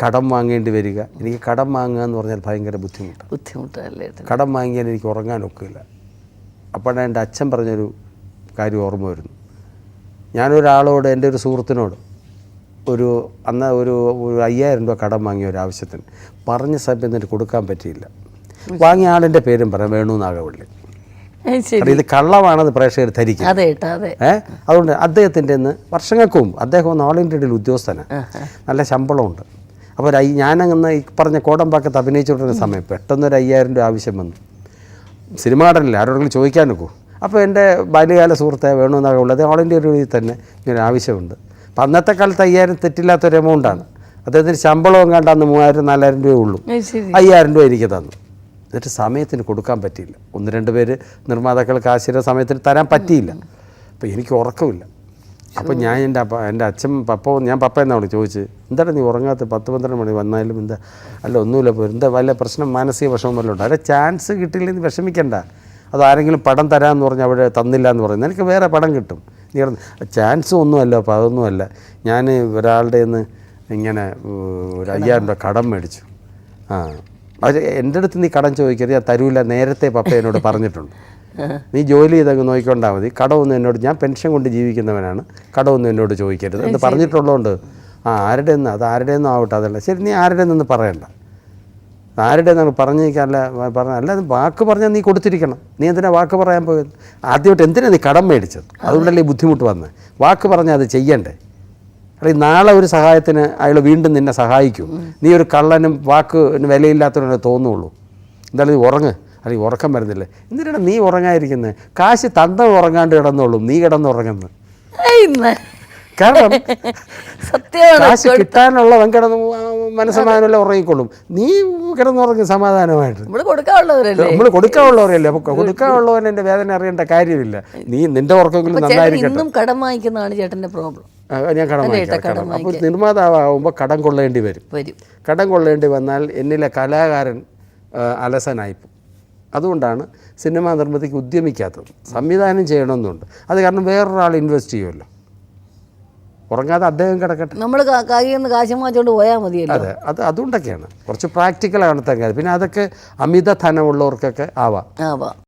കടം വാങ്ങേണ്ടി വരിക. എനിക്ക് കടം വാങ്ങുക എന്ന് പറഞ്ഞാൽ ഭയങ്കര ബുദ്ധിമുട്ടാണ് ബുദ്ധിമുട്ടല്ലേ കടം വാങ്ങിയാൽ എനിക്ക് ഉറങ്ങാൻ ഒക്കില്ല. അപ്പോഴാണ് എന്റെ അച്ഛൻ പറഞ്ഞൊരു കാര്യം ഓർമ്മ വരുന്നു. ഞാനൊരാളോട് എന്റെ ഒരു സുഹൃത്തിനോട് ഒരു അന്ന് ഒരു ഒരു അയ്യായിരം രൂപ കടം വാങ്ങിയ ഒരു ആവശ്യത്തിന് പറഞ്ഞ സമയത്ത് എനിക്ക് കൊടുക്കാൻ പറ്റിയില്ല. വാങ്ങിയ ആളിന്റെ പേരും പറയാം വേണു നാഗവള്ളി ഇത് കള്ളമാണെന്ന് പ്രേക്ഷകർ ധരിക്കും അതുകൊണ്ട് അദ്ദേഹത്തിന്റെ ഇന്ന് വർഷങ്ങൾക്ക് മുമ്പ് അദ്ദേഹം ഒന്ന് ഓൾ ഇന്ത്യയുടെ ഉദ്യോഗസ്ഥനാണ് നല്ല ശമ്പളമുണ്ട്. അപ്പോൾ ഒരു ഐ- ഞാനങ്ങനെ ഈ പറഞ്ഞ കോടമ്പാക്കത്ത് അഭിനയിച്ചുകൊണ്ടിരുന്ന സമയം പെട്ടെന്നൊരു അയ്യായിരം രൂപ ആവശ്യം വന്നു. സിനിമ നടനില്ല ആരോടെങ്കിലും ചോദിക്കാൻ നോക്കൂ. അപ്പോൾ എന്റെ ബാല്യകാല സുഹൃത്തെ വേണമെന്നൊക്കെ ഉള്ളത് ഓൾ ഇന്ത്യ രീതിയിൽ തന്നെ ഇങ്ങനെ ആവശ്യമുണ്ട്. അപ്പം അന്നത്തെ കാലത്ത് അയ്യായിരം തെറ്റില്ലാത്തൊരു എമൗണ്ടാണ് അദ്ദേഹത്തിന് ശമ്പളം എങ്ങാണ്ട് അന്ന് മൂവായിരം നാലായിരം രൂപയേ ഉള്ളൂ. അയ്യായിരം രൂപ എനിക്ക് തന്നു. എന്നിട്ട് സമയത്തിന് കൊടുക്കാൻ പറ്റിയില്ല. ഒന്ന് രണ്ട് പേര് നിർമ്മാതാക്കൾ കാശിയുടെ സമയത്തിന് തരാൻ പറ്റിയില്ല. അപ്പോൾ എനിക്ക് ഉറക്കമില്ല. അപ്പോൾ ഞാൻ എന്റെ അപ്പ എന്റെ അച്ഛൻ പപ്പ ഞാൻ പപ്പ എന്നാണ് ചോദിച്ച് എന്താണ് നീ ഉറങ്ങാത്ത പത്ത് പന്ത്രണ്ട് മണി വന്നാലും എന്താ? അല്ല ഒന്നുമില്ല പോയി എന്താ വല്ല പ്രശ്നം മാനസിക വിഷമം വല്ലതും ഉണ്ട്? അല്ല ചാൻസ് കിട്ടിയില്ലെങ്കിൽ നീ വിഷമിക്കണ്ട. അത് ആരെങ്കിലും പടം തരാമെന്ന് പറഞ്ഞ് അവിടെ തന്നില്ല എന്ന് പറയുന്നത്. എനിക്ക് വേറെ പടം കിട്ടും. നീ ചാൻസ് ഒന്നുമല്ല അപ്പോൾ അതൊന്നുമല്ല. ഞാൻ ഒരാളുടെ നിന്ന് ഇങ്ങനെ ഒരു അയ്യായിരം രൂപ കടം മേടിച്ചു. ആ. അവർ എന്റെ അടുത്ത് നീ കടം ചോദിക്കരുത്? ഞാൻ തരൂല. നേരത്തെ പപ്പ എന്നോട് പറഞ്ഞിട്ടുണ്ട്. നീ ജോലി ചെയ്തങ്ങ് നോക്കിക്കൊണ്ടാൽ മതി. കടമൊന്നും എന്നോട് ഞാൻ പെൻഷൻ കൊണ്ട് ജീവിക്കുന്നവനാണ്. കടമൊന്നും എന്നോട് ചോദിക്കരുത്. എന്ന് പറഞ്ഞിട്ടുള്ളതുകൊണ്ട്. ആ ആരുടെ നിന്ന് അത് ആരുടെ നിന്നും ആവട്ടെ. അതല്ല. ശരി നീ ആരുടെ നിന്ന് പറയണ്ട. ആരുടെ നിന്ന് പറഞ്ഞേക്കല്ല പറഞ്ഞ അല്ല വാക്ക് പറഞ്ഞാൽ നീ കൊടുത്തിരിക്കണം. നീ എന്തിനാ വാക്ക് പറയാൻ പോയത്? ആദ്യമായിട്ട് എന്തിനാണ് നീ കടം മേടിച്ചത്? അതുകൊണ്ടല്ലേ ബുദ്ധിമുട്ട് വന്നത് വാക്ക് പറഞ്ഞാൽ അത് ചെയ്യണ്ടേ? അല്ലെങ്കിൽ നാളെ ഒരു സഹായത്തിന് അയാൾ വീണ്ടും നിന്നെ സഹായിക്കും. നീ ഒരു കള്ളനും വാക്ക് വിലയില്ലാത്തവനെ തോന്നുള്ളൂ. എന്തായാലും നീ ഉറങ്ങ്. അല്ലെങ്കിൽ ഉറക്കം വരുന്നില്ല. എന്തിനാണ് നീ ഉറങ്ങാതിരിക്കുന്നത് കാശ് തന്ത ഉറങ്ങാണ്ട് കിടന്നോളും. നീ കിടന്നുറങ്ങുന്നു. കാരണം കാശ് കിട്ടാനുള്ളവൻ കിടന്ന് മനസ്സമാനമല്ല ഉറങ്ങിക്കൊള്ളും. നീ കിടന്നുറങ്ങും സമാധാനമായിട്ട്. നമ്മൾ കൊടുക്കാനുള്ളവരല്ലേ അപ്പൊ കൊടുക്കാനുള്ളവൻ എന്റെ വേദന അറിയേണ്ട കാര്യമില്ല. നീ നിന്റെ ഉറക്കമെങ്കിലും നന്നായിരിക്കും കടം വാങ്ങിക്കുന്നതാണ് ചേട്ടന്റെ പ്രോബ്ലം. ഞാൻ കടം വാങ്ങിക്കാം, കടം അപ്പോൾ നിർമ്മാതാവുമ്പോൾ കടം കൊള്ളേണ്ടി വരും. വരും. കടം കൊള്ളേണ്ടി വന്നാൽ എന്നിലെ കലാകാരൻ അലസനായിപ്പോൾ അതുകൊണ്ടാണ് സിനിമാ നിർമ്മിതിക്ക് ഉദ്യമിക്കാത്തത്. സംവിധാനം ചെയ്യണമെന്നുണ്ട്. അത് കാരണം വേറൊരാൾ ഇൻവെസ്റ്റ് ചെയ്യുമല്ലോ. ഉറങ്ങാതെ അദ്ദേഹം കിടക്കട്ടെ. നമ്മൾ നിന്ന് കാശ് മാറ്റിക്കൊണ്ട് പോയാൽ മതിയല്ലോ. അതെ അത് അതുകൊണ്ടൊക്കെയാണ്. കുറച്ച് പ്രാക്ടിക്കൽ ആണ് കാര്യം പിന്നെ അതൊക്കെ അമിത ധനമുള്ളവർക്കൊക്കെ ആവാം. ആവാം.